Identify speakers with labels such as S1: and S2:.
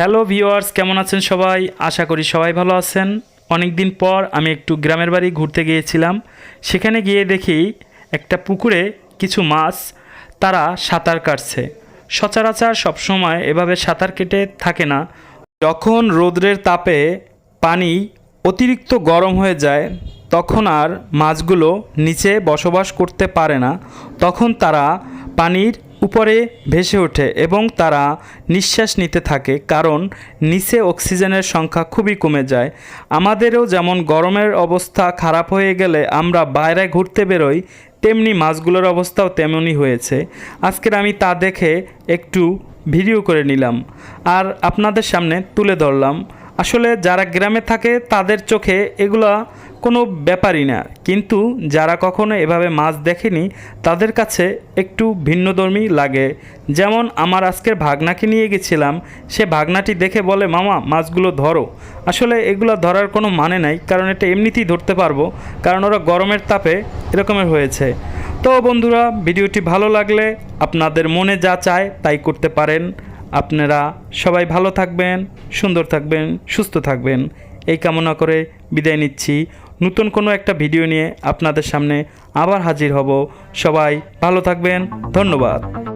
S1: Hello viewers কেমন আছেন সবাই? আশা করি সবাই ভালো আছেন। অনেক দিন পর আমি একটু গ্রামের বাড়ি ঘুরতে গিয়েছিলাম। সেখানে গিয়ে দেখি একটা পুকুরে কিছু মাছ, তারা সাঁতার কাটছে। সচরাচর সবসময় এভাবে সাঁতার কেটে থাকে না। যখন রৌদ্রের তাপে পানি অতিরিক্ত গরম হয়ে যায়, তখন আর মাছগুলো নিচে বসবাস করতে পারে না। তখন তারা পানির উপরে ভেসে ওঠে এবং তারা নিঃশ্বাস নিতে থাকে কারণ নিচে অক্সিজেনের সংখ্যা খুবই কমে যায়। আমাদেরও যেমন গরমের অবস্থা খারাপ হয়ে গেলে আমরা বাইরে ঘুরতে বেরোই, তেমনি মাছগুলোর অবস্থাও তেমনই হয়েছে। আজকের আমি তা দেখে একটু ভিডিও করে নিলাম। আর আপনাদের সামনে তুলে ধরলাম। আসলে যারা গ্রামে থাকে, তাদের চোখে এগুলা কোনো ব্যাপারই না। কিন্তু যারা কখনো এভাবে মাছ দেখেনি, তাদের কাছে একটু ভিন্নধর্মী লাগে। যেমন আমার আজকের ভাগনাকে নিয়ে গেছিলাম, সে ভাগনাটি দেখে বলে, মামা, মাছগুলো ধরো। আসলে এগুলো ধরার কোনো মানে নাই, কারণ এটা এমনিতেই ধরতে পারব, কারণ ওরা গরমের তাপে এরকমের হয়েছে। তো বন্ধুরা, ভিডিওটি ভালো লাগলে আপনাদের মনে যা চায় তাই করতে পারেন। আপনারা সবাই ভালো থাকবেন, সুন্দর থাকবেন, সুস্থ থাকবেন। এই কামনা করে বিদায় নিচ্ছি। নতুন কোনো একটা ভিডিও নিয়ে আপনাদের সামনে আবার হাজির হব। সবাই ভালো থাকবেন। ধন্যবাদ।